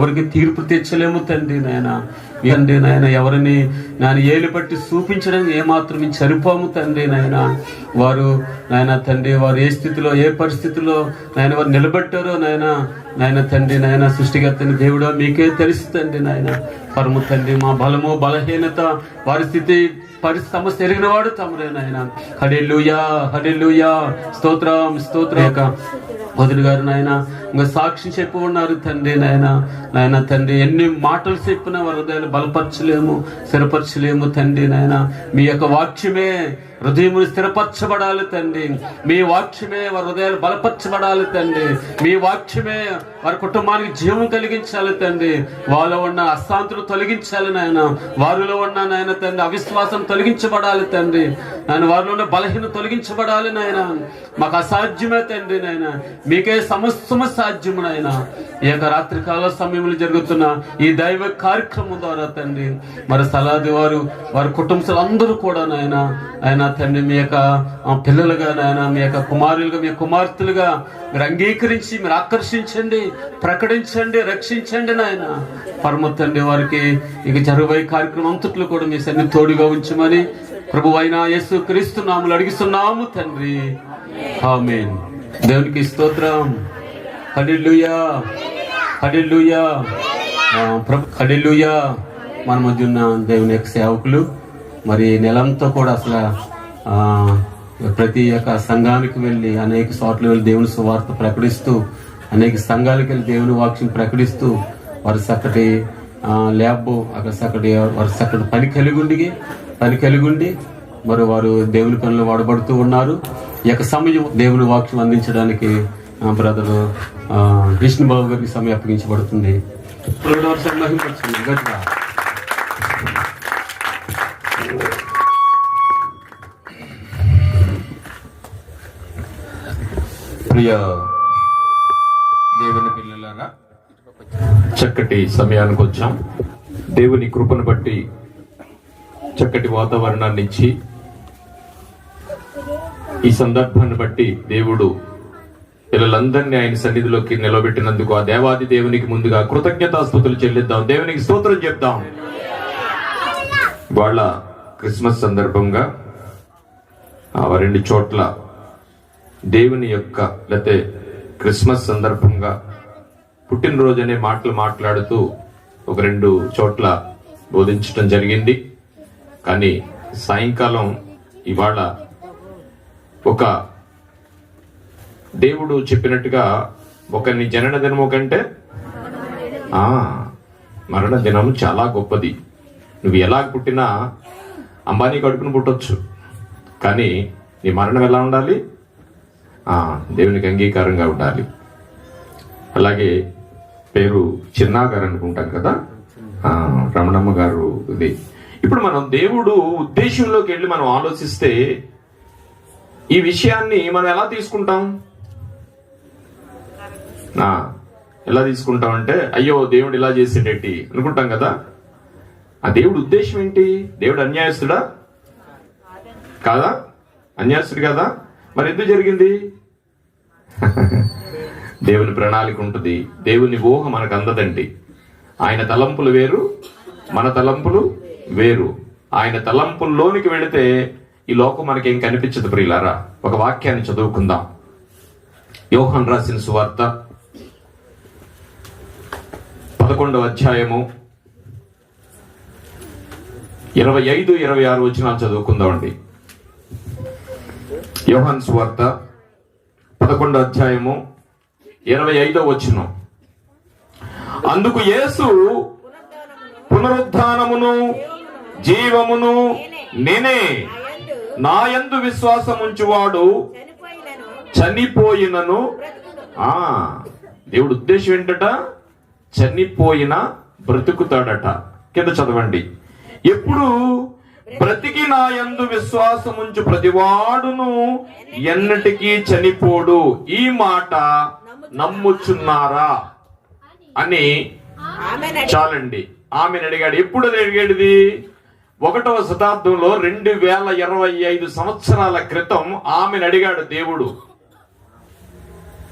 ఎవరికి తీర్పు తెచ్చలేము తండ్రి నాయన. తండ్రి నాయన ఎవరిని నాయన ఏలు పట్టి చూపించడం ఏమాత్రం సరిపోము తండ్రి నాయన. వారు నాయన తండ్రి వారు ఏ స్థితిలో ఏ పరిస్థితిలో నాయన వారు నిలబెట్టారో నాయన నాయన తండ్రి నాయన సృష్టికర్తని దేవుడా మీకే తెలుసు తండ్రి నాయన. పరమ తండ్రి మా బలము బలహీనత వారి స్థితి పరి సమస్య ఎరిగిన వాడు తమరే నాయన. హడెల్లుయా హడెల్లుయా స్తోత్రం స్తోత్రం. వదిలి గారు నాయన ఇంకా సాక్షి చెప్పి ఉన్నారు తండ్రి నాయన నాయన తండ్రి ఎన్ని మాటలు చెప్పినా హృదయాలు బలపరచలేము స్థిరపరచలేము తండ్రి నాయన. మీ యొక్క వాక్యమే హృదయములు స్థిరపరచబడాలి తండ్రి. మీ వాక్యమే వారి హృదయాలు బలపరచబడాలి తండ్రి. మీ వాక్యమే వారి కుటుంబానికి జీవం కలిగించాలి తండ్రి. వారిలో ఉన్న అశాంతులు తొలగించాలి నాయన. వారిలో ఉన్న నాయన తండ్రి అవిశ్వాసం తొలగించబడాలి తండ్రి. నాయన వారిలో ఉన్న బలహీన తొలగించబడాలి నాయన. మాకు అసాధ్యమే తండ్రి నాయన. మీకే సమస్తము అసాధ్యమునైన నాయన ఈ యొక్క రాత్రి కాల సమయంలో జరుగుతున్న ఈ దైవ కార్యక్రమం ద్వారా తండ్రి మరి సలాది వారు వారి కుటుంబాలందరూ కూడా నాయన ఆయన తండ్రి మీ యొక్క పిల్లలుగా నాయన మీ యొక్క కుమారులుగా మీ కుమార్తెలుగా మీరు అంగీకరించి మీరు ఆకర్షించండి ప్రకటించండి రక్షించండి నాయన. పరమ తండ్రి వారికి ఇక జరుగుబోయే కార్యక్రమం అంతట్లో కూడా మీ సన్ని తోడుగా ఉంచమని ప్రభు అయిన యేసు క్రీస్తు నాములు అడిగిస్తున్నాము తండ్రి. ఆమేన్. దేవునికి స్తోత్రం. హల్లెలూయా. హల్లెలూయా. ప్రభు హల్లెలూయా. మన మధ్య ఉన్న దేవుని యొక్క సేవకులు. మరి నెలంతా కూడా అసలు ప్రతి ఒక్క సంఘానికి వెళ్ళి అనేక చోట్ల వెళ్ళి దేవుని సువార్త ప్రకటిస్తూ అనేక సంఘాలకు వెళ్ళి దేవుని వాక్యం ప్రకటిస్తూ వారి చక్కటి ల్యాబ్ అక్కడ చక్కటి వారి చక్కటి పని కలిగుండి పని కలిగుండి మరి వారు దేవుని పనులు వాడబడుతూ ఉన్నారు. ఈ యొక్క సమయం దేవుని వాక్యం అందించడానికి బ్రదర్ విష్ణుబాబు గారికి సమయం అప్పగించబడుతుంది ఇప్పుడు గట్టిగా. ప్రియ దేవుని పిల్లలారా చక్కటి సమయానికి వచ్చాం దేవుని కృపను బట్టి చక్కటి వాతావరణాన్ని ఇచ్చి ఈ సందర్భాన్ని బట్టి దేవుడు పిల్లలందరినీ ఆయన సన్నిధిలోకి నిలబెట్టినందుకు ఆ దేవాది దేవునికి ముందుగా కృతజ్ఞతాస్థుతులు చెల్లిద్దాం. దేవునికి స్తోత్రం చెప్దాం. వాళ్ళ క్రిస్మస్ సందర్భంగా ఆ రెండు చోట్ల దేవుని యొక్క లేతే క్రిస్మస్ సందర్భంగా పుట్టినరోజు అనే మాటలు మాట్లాడుతూ ఒక రెండు చోట్ల బోధించటం జరిగింది. కానీ సాయంకాలం ఇవాళ ఒక దేవుడు చెప్పినట్టుగా ఒకరిని జనన దినము కంటే ఆ మరణ దినం చాలా గొప్పది. నువ్వు ఎలా పుట్టినా అంబానీ కడుపును పుట్టొచ్చు. కానీ నీ మరణం ఎలా ఉండాలి? ఆ, దేవునికి అంగీకారంగా ఉండాలి. అలాగే పేరు చిన్నా గారు అనుకుంటాం కదా? ఆ, రమణమ్మ గారు ఇది. ఇప్పుడు మనం దేవుడు ఉద్దేశంలోకి వెళ్ళి మనం ఆలోచిస్తే ఈ విషయాన్ని మనం ఎలా తీసుకుంటాం? ఎలా తీసుకుంటాం అంటే అయ్యో దేవుడు ఇలా చేసేటట్టి అనుకుంటాం కదా. ఆ దేవుడు ఉద్దేశం ఏంటి? దేవుడు అన్యాయస్తుడా? కాదా? అన్యాయస్తుడు కదా? మరి ఎందుకు జరిగింది? దేవుని ప్రణాళిక ఉంటుంది. దేవుని ఊహ మనకు అందదండి. ఆయన తలంపులు వేరు మన తలంపులు వేరు. ఆయన తలంపుల్లోనికి వెళితే ఈ లోకం మనకేం కనిపించదు ప్రియులారా. ఒక వాక్యాన్ని చదువుకుందాం. యోహన్ రాసిన సువార్త పదకొండవ అధ్యాయము ఇరవై ఐదు ఇరవై ఆరు వచ్చిన చదువుకుందామండి. యోహన్ సువార్త పదకొండో అధ్యాయము ఇరవై ఐదో వచ్చిన అందుకు యేసు పునరుద్ధానమును జీవమును నేనే నాయందు విశ్వాసముంచువాడు చనిపోయినను. ఆ దేవుడు ఉద్దేశం ఏంటట? చనిపోయిన బ్రతుకుతాడట. కింద చదవండి. ఎప్పుడు బ్రతికి నా యందు విశ్వాసముంచు ప్రతివాడును ఎన్నటికీ చనిపోడు. ఈ మాట నమ్ముచున్నారా? అని చాలండి. ఆమెను అడిగాడు ఎప్పుడు అది అడిగాడిది? ఒకటవ శతాబ్దంలో రెండు వేల ఇరవై ఐదు సంవత్సరాల క్రితం ఆమెను అడిగాడు దేవుడు.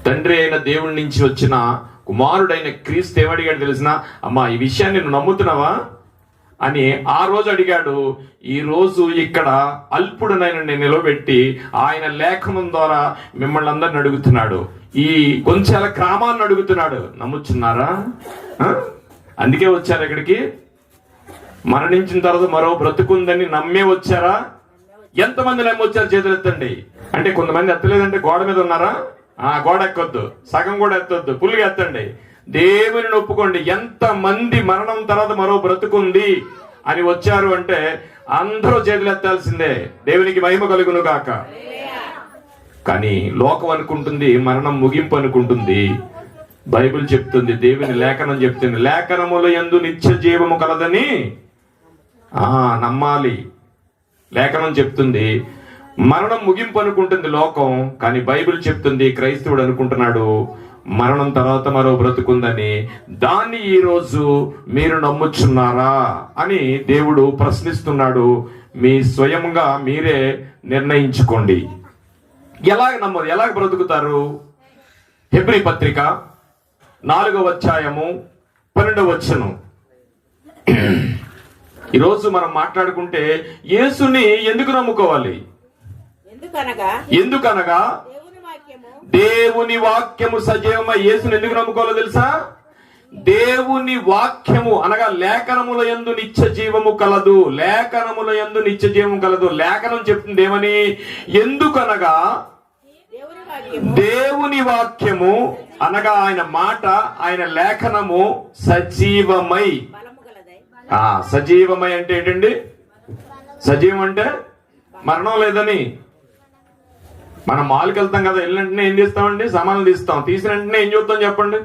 తండ్రి అయిన దేవుడి నుంచి వచ్చిన కుమారుడైన క్రీస్తు ఏమడిగాడు తెలిసిన? అమ్మా ఈ విషయాన్ని నువ్వు నమ్ముతున్నావా? అని ఆ రోజు అడిగాడు. ఈ రోజు ఇక్కడ అల్పుడునైన నిలబెట్టి ఆయన లేఖనం ద్వారా మిమ్మల్ని అందరిని అడుగుతున్నాడు. ఈ కొంచెల క్రామాన్ని అడుగుతున్నాడు. నమ్ముచున్నారా? అందుకే వచ్చారు ఇక్కడికి. మరణించిన తర్వాత మరో బ్రతుకుందని నమ్మే వచ్చారా? ఎంతమంది నమ్మి వచ్చారు చేతులు ఎత్తండి అంటే కొంతమంది ఎత్తలేదంటే గోడ మీద ఉన్నారా? ఆ గోడ ఎక్కొద్దు సగం కూడా ఎత్తొద్దు పుల్లుగా ఎత్తండి. దేవుని ఒప్పుకోండి ఎంత మంది మరణం తర్వాత మరో బ్రతుకుంది అని వచ్చారు అంటే అందరూ చేతులు ఎత్తాల్సిందే. దేవునికి మహిమ కలుగును కాక కానీ లోకం అనుకుంటుంది మరణం ముగింపు అనుకుంటుంది. బైబిల్ చెప్తుంది దేవుని లేఖనం చెప్తుంది. లేఖనముల ఎందు నిత్య జీవము కలదని. ఆ నమ్మాలి. లేఖనం చెప్తుంది మరణం ముగింపు అనుకుంటుంది లోకం కానీ బైబిల్ చెప్తుంది క్రైస్తవుడు అనుకుంటున్నాడు మరణం తర్వాత మరో బ్రతుకుందని. దాన్ని ఈరోజు మీరు నమ్ముచున్నారా అని దేవుడు ప్రశ్నిస్తున్నాడు. మీ స్వయంగా మీరే నిర్ణయించుకోండి. ఎలాగ నమ్మదు ఎలాగ బ్రతుకుతారు? హెబ్రి పత్రిక నాలుగవ అధ్యాయము పన్నెండవ వచ్చను ఈరోజు మనం మాట్లాడుకుంటే యేసుని ఎందుకు నమ్ముకోవాలి? ఎందుకనగా? దేవుని వాక్యము. సజీవమై యేసుని ఎందుకు నమ్ముకోవాలో తెలుసా? దేవుని వాక్యము అనగా లేఖనముల యందు నిత్య జీవము కలదు. లేఖనముల యందు నిత్య జీవము కలదు. లేఖనం చెప్తుంది ఏమని ఎందుకనగా? దేవుని వాక్యము. అనగా ఆయన మాట ఆయన లేఖనము సజీవమై. సజీవమై అంటే ఏంటండి? సజీవం అంటే మరణం లేదని. మనం మాల్కి వెళ్తాం కదా వెళ్ళిన వెంటనే ఏం చేస్తామండి? సామాన్లు తీస్తాం. తీసిన వెంటనే ఏం చూస్తాం చెప్పండి?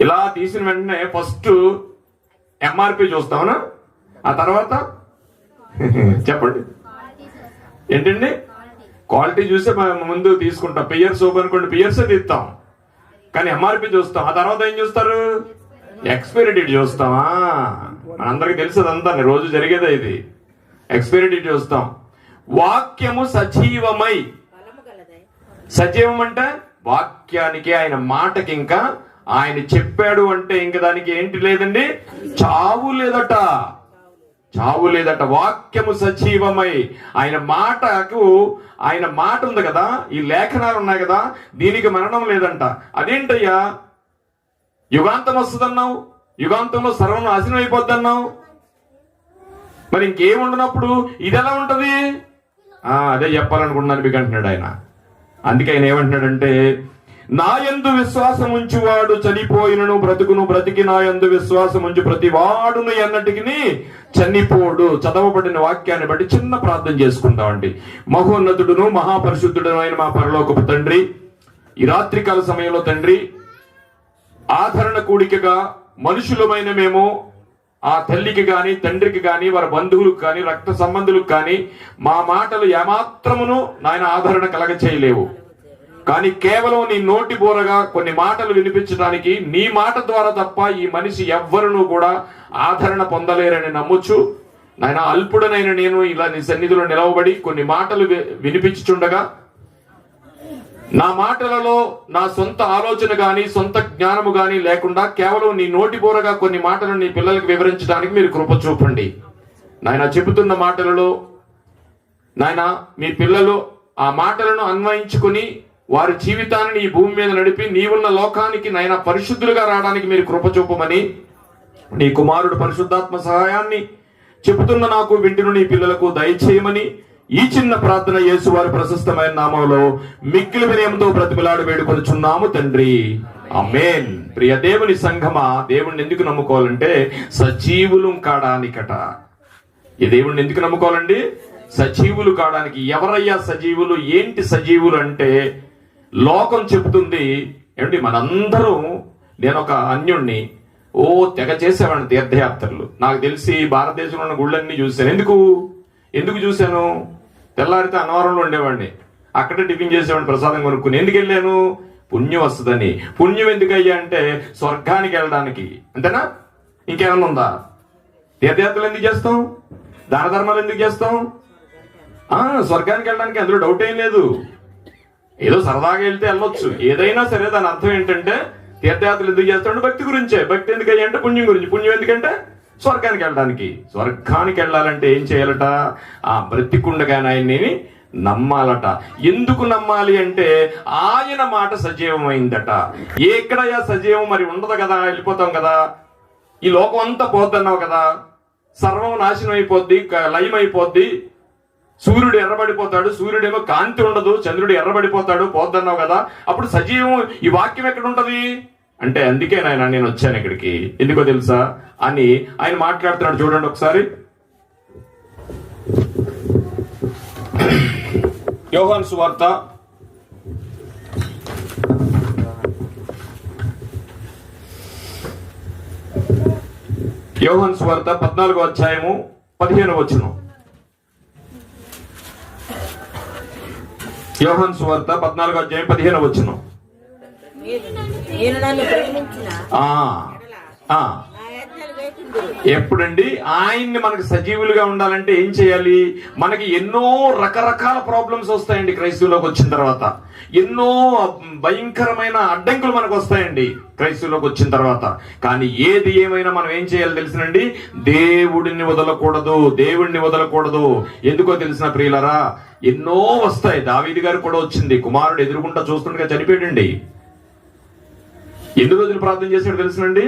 ఇలా తీసిన వెంటనే ఫస్ట్ ఎంఆర్పి చూస్తామనా? ఆ తర్వాత? చెప్పండి. ఏంటండి? క్వాలిటీ చూసే ముందు తీసుకుంటాం. పియర్ సోప్ అనుకోండి పియర్సే తీస్తాం. కానీ ఎంఆర్పి చూస్తాం. ఆ తర్వాత ఏం చూస్తారు? ఎక్స్పైరీ డేట్ చూస్తామా మనందరికి తెలుసు అదంతా. రోజు జరిగేదే ఇది. ఎక్స్పైరీ డేట్ చూస్తాం. వాక్యము సజీవమై. సజీవం అంటే వాక్యానికి ఆయన మాటకి ఇంకా ఆయన చెప్పాడు అంటే ఇంక దానికి ఏంటి లేదండి? చావు లేదట. చావు లేదట. వాక్యము సజీవమై. ఆయన మాటకు ఆయన మాట ఉంది కదా? ఈ లేఖనాలు ఉన్నాయి కదా? దీనికి మరణం లేదంట. అదేంటయ్యా? యుగాంతం వస్తుందన్నావు? యుగాంతంలో సర్వం నాశనం అయిపోద్దన్నావు? మరి ఇంకేం ఉండనప్పుడు ఇది ఎలా ఉంటది? అదే చెప్పాలనుకుంటున్నాను మీకు అంటున్నాడు ఆయన. అందుకే ఆయన ఏమంటున్నాడంటే నా యందు విశ్వాసం ఉంచువాడు చనిపోయినను బ్రతుకును బ్రతికి నా యందు విశ్వాసం ఉంచు ప్రతి వాడును ఎన్నటికి చనిపోడు. చదవబడిన వాక్యాన్ని బట్టి చిన్న ప్రార్థన చేసుకుంటామండి మహోన్నతుడును మహాపరిశుద్ధుడు అయిన మా పరలోకపు తండ్రి ఈ రాత్రికాల సమయంలో తండ్రి ఆదరణ కూడికగా మనుషులమైన మేము ఆ తల్లికి కానీ తండ్రికి కానీ వారి బంధువులకు కానీ రక్త సంబంధులకు కానీ మా మాటలు ఏమాత్రమును నాయన ఆదరణ కలగ చేయలేవు కానీ కేవలం నీ నోటి బోరగా కొన్ని మాటలు వినిపించడానికి నీ మాట ద్వారా తప్ప ఈ మనిషి ఎవ్వరును కూడా ఆదరణ పొందలేరని నమ్ముచు నాయన అల్పుడనైన నేను ఇలా నీ సన్నిధిలో నిలవబడి కొన్ని మాటలు వి- వినిపించుచుండగా నా మాటలలో నా సొంత ఆలోచన గాని సొంత జ్ఞానము గాని లేకుండా కేవలం నీ నోటి బోరగా కొన్ని మాటలు నీ పిల్లలకు వివరించడానికి మీరు కృప చూపండి. నాయన చెబుతున్న మాటలలో నాయన మీ పిల్లలు ఆ మాటలను అన్వయించుకుని వారి జీవితాన్ని ఈ భూమి మీద నడిపి నీవున్న లోకానికి నాయన పరిశుద్ధులుగా రావడానికి మీరు కృప చూపమని నీ కుమారుడు పరిశుద్ధాత్మ సహాయాన్ని చెబుతున్న నాకు వింటును నీ పిల్లలకు దయచేయమని ఈ చిన్న ప్రార్థన యేసువారి ప్రశస్తమైన నామంలో మిక్కిలి వినయంతో ప్రతిమలాడు వేడుకొనుచున్నాము తండ్రి. అమేన్ ప్రియ దేవుని సంఘమా దేవుణ్ణి ఎందుకు నమ్ముకోవాలంటే సజీవులు కాడానికట. ఈ దేవుణ్ణి ఎందుకు నమ్ముకోవాలండి? సజీవులు కావడానికి. ఎవరయ్యా సజీవులు? ఏంటి సజీవులు అంటే లోకం చెబుతుంది. ఏమిటి మనందరం నేను ఒక అన్యుణ్ణి. ఓ తెగ చేసేవాడిని తీర్థయాత్రలు. నాకు తెలిసి భారతదేశంలో ఉన్న గుళ్ళన్నీ చూశాను. ఎందుకు? ఎందుకు చూశాను? తెల్లారితే అన్నవరంలో ఉండేవాడిని. అక్కడే టిఫిన్ చేసేవాడిని ప్రసాదం కొనుక్కుని. ఎందుకు వెళ్ళాను? పుణ్యం వస్తుందని. పుణ్యం ఎందుకయ్యా అంటే స్వర్గానికి వెళ్ళడానికి. అంతేనా? ఇంకేమన్నా ఉందా? తీర్థయాత్రలు ఎందుకు చేస్తాం? దాన ధర్మాలు ఎందుకు చేస్తాం? స్వర్గానికి వెళ్ళడానికి అందులో డౌట్ ఏం లేదు. ఏదో సరదాగా వెళ్తే వెళ్ళొచ్చు. ఏదైనా సరే దాని అర్థం ఏంటంటే తీర్థయాత్రలు ఎందుకు చేస్తాడు భక్తి గురించే. భక్తి ఎందుకయ్యా అంటే పుణ్యం గురించి. పుణ్యం ఎందుకంటే స్వర్గానికి వెళ్ళడానికి. స్వర్గానికి వెళ్ళాలంటే ఏం చేయాలట? ఆ బ్రతికుండగానే ఆయన్ని నమ్మాలట. ఎందుకు నమ్మాలి అంటే ఆయన మాట సజీవమైందట. ఎక్కడయ్యా సజీవం? మరి ఉండదు కదా వెళ్ళిపోతాం కదా. ఈ లోకం అంతా పోద్దన్నావు కదా. సర్వం నాశనం అయిపోద్ది క- లయం అయిపోద్ది. సూర్యుడు ఎర్రబడిపోతాడు సూర్యుడేమో కాంతి ఉండదు చంద్రుడు ఎర్రబడిపోతాడు పోద్దన్నావు కదా. అప్పుడు సజీవం ఈ వాక్యం ఎక్కడ ఉంటది? అంటే అందుకే నాయన నేను వచ్చాను ఇక్కడికి. ఎందుకో తెలుసా? అని ఆయన మాట్లాడుతున్నాడు చూడండి ఒకసారి. యోహాన్ సువార్త. యోహన్ స్వార్త పద్నాలుగో అధ్యాయము పదిహేను వచ్చును యోహన్ స్వార్త పద్నాలుగో అధ్యాయం పదిహేను వచ్చును ఎప్పుడండి? ఆయన్ని మనకు సజీవులుగా ఉండాలంటే ఏం చేయాలి? మనకి ఎన్నో రకరకాల ప్రాబ్లమ్స్ వస్తాయండి క్రైస్తవులోకి వచ్చిన తర్వాత. ఎన్నో భయంకరమైన అడ్డంకులు మనకు వస్తాయండి క్రైస్తవులోకి వచ్చిన తర్వాత. కానీ ఏది ఏమైనా మనం ఏం చేయాలి తెలిసినండి? దేవుడిని వదలకూడదు దేవుడిని వదలకూడదు. ఎందుకో తెలిసిన ప్రియులరా ఎన్నో వస్తాయి. దావీది గారు కూడా వచ్చింది. కుమారుడు ఎదురుకుంటా చూస్తుండగా చనిపోయాడండి. ఎన్ని రోజులు ప్రార్థన చేశాడు తెలుసునండి?